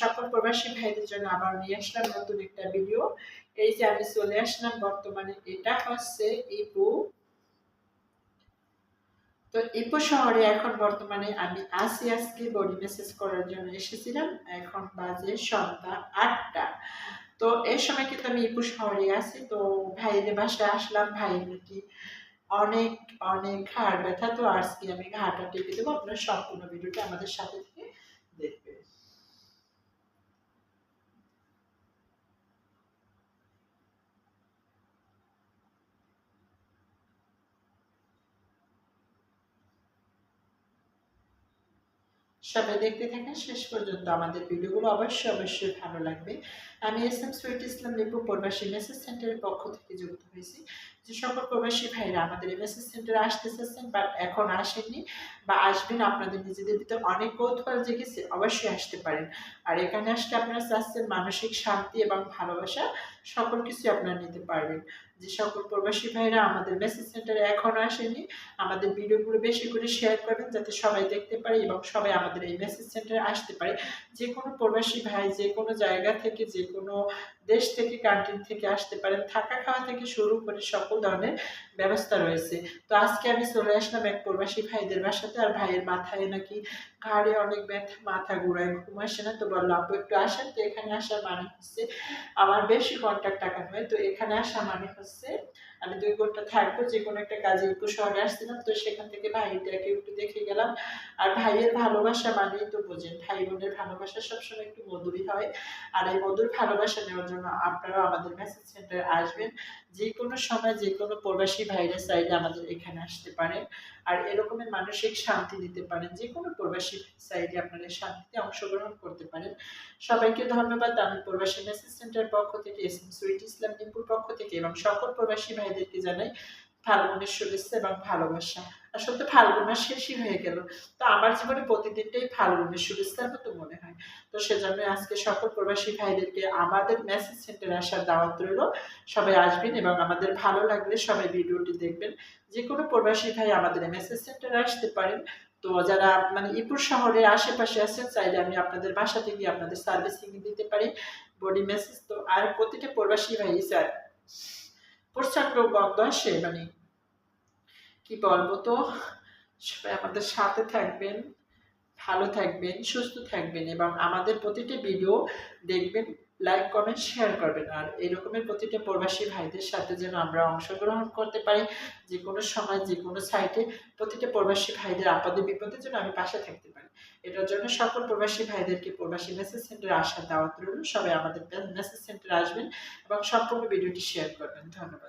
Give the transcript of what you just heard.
সকল প্রবাসী ভাইদের জন্য আবার নিয়ে আসলাম নতুন একটা ভিডিও এই যে আমি চলে আসলাম, বর্তমানে এটা হচ্ছে ইপু তো ইপু শহরে এখন বর্তমানে আমি আসি আজকে বডি মেসেজ করার জন্য এসেছিলাম। এখন বাজে সন্ধ্যা আটটা। তো এই সময় কিন্তু আমি ইপু শহরে আছি। তো ভাইদের বাসায় আসলাম। ভাই নাকি অনেক অনেক ঘাড় ব্যথা। তো আজকে আমি ঘাড়টা টেপে দেবো। আপনার সম্পূর্ণ ভিডিওটা আমাদের সাথে থেকে দেখবেন সবাই দেখতে থাকেন। শেষ পর্যন্ত আমাদের ভিডিওগুলো অবশ্যই অবশ্যই ভালো লাগবে। আমি S M Sweet Islam Lipu প্রবাসী মেসেজ সেন্টারের পক্ষ থেকে যুক্ত হয়েছি। যে সকল প্রবাসী ভাইরা আমাদের মেসেজ সেন্টারে আসতে চাচ্ছেন এখন আসেননি বা আসবেন, আপনাদের নিজেদের ভিতরে অনেক কৌতূহল জেগেছে, অবশ্যই আসতে পারেন। আর এখানে আসলে আপনারা চাচ্ছেন মানসিক শান্তি এবং ভালোবাসা, সকল কিছু আপনারা নিতে পারবেন। যে সকল প্রবাসী ভাইরা আমাদের মেসেজ সেন্টারে এখনও আসেনি আমাদের ভিডিওগুলো বেশি করে শেয়ার করবেন যাতে সবাই দেখতে পারে এবং সবাই আমাদের এই মেসেজ সেন্টারে আসতে পারে। যে কোনো প্রবাসী ভাই যে কোনো জায়গা থেকে, যে কোনো দেশ থেকে কান্ট্রি থেকে আসতে পারেন, থাকা খাওয়া থেকে শুরু করে সকল ধরনের ব্যবস্থা রয়েছে। তো আজকে আমি চলে আসলাম এক প্রবাসী ভাইদের বাসাতে। আর ভাইয়ের মাথায় নাকি ঘাড়ে অনেক ব্যথা, মাথা ঘুরায়, ঘুম আসে না। তো বলল, আপু, একটু আসেন তো, এখানে আসার মানে হচ্ছে আমার বেশি কন্ট্যাক্ট টাকা নয়। তো এখানে আসা মানে হচ্ছে আমি দুই ঘণ্টা থাকব, যে কোনো একটা কাজে একটু শহরে আসছিলাম, তো সেখান থেকে ভাইটাকে একটু দেখে গেলাম। আর ভাইয়ের ভালোবাসা মানেই তো বোঝেন, ভাই বোনের ভালোবাসা সবসময় একটু মধুরই হয়। আর এই মধুর ভালোবাসা নেওয়ার জন্য আপনারাও আমাদের মেসেজ সেন্টারে আসবেন। যে কোনো সময় যে কোনো প্রবাসী ভাইরাস চাইলে আমাদের এখানে আসতে পারেন। আর এরকমের মানসিক শান্তি দিতে পারেন। যে কোনো প্রবাসী চাইলে আপনারা শান্তিতে অংশগ্রহণ করতে পারেন। সবাইকে ধন্যবাদ। আমি প্রবাসী মেসেজ সেন্টার পক্ষ থেকে, এস এম সুইট ইসলাম নিপুর পক্ষ থেকে এবং সকল প্রবাসী ভাইদেরকে জানাই ফাল্গুনের শুভেচ্ছা এবং ভালোবাসা। আসলে তো ফাল্গুন মাস শেষই হয়ে গেল। তো আমার জীবনে প্রতিদিনটাই ফাল্গুনের শুভেচ্ছার মতো মনে হয়। তো সেজন্য আজকে সকল প্রবাসী ভাইদেরকে আমাদের মেসেজ সেন্টারে আসার দাওয়াত রইল। সবাই আসবেন এবং আমাদের ভালো লাগলে সবাই ভিডিওটি দেখবেন। যে কোনো প্রবাসী ভাই আমাদের মেসেজ সেন্টারে আসতে পারেন। তো যারা মানে ইপুর শহরের আশেপাশে আছেন, চাইলে আমি আপনাদের বাসা থেকে আপনাদের সার্ভিসিং দিতে পারি। বডি মেসেজ তো আর প্রতিটা প্রবাসী ভাই স্যার প্রচণ্ড গন্ধ আসে মানে কি বলব তো আমাদের সাথে থাকবেন, ভালো থাকবেন, সুস্থ থাকবেন এবং আমাদের প্রতিটি ভিডিও দেখবেন লাইক কমেন্ট শেয়ার করবেন। আর এরকমের প্রতিটা প্রবাসী ভাইদের সাথে যেন আমরা অংশগ্রহণ করতে পারি, যে কোনো সময়, যে কোনো সাইটে প্রতিটা প্রবাসী ভাইদের আপদে বিপদের জন্য আমি পাশে থাকতে পারি। এটার জন্য সকল প্রবাসী ভাইদেরকে প্রবাসী মেসেজ সেন্টারে আসার দাওয়াত রইল। সবাই আমাদের মেসেজ সেন্টারে আসবেন এবং সম্পূর্ণ ভিডিওটি শেয়ার করবেন। ধন্যবাদ।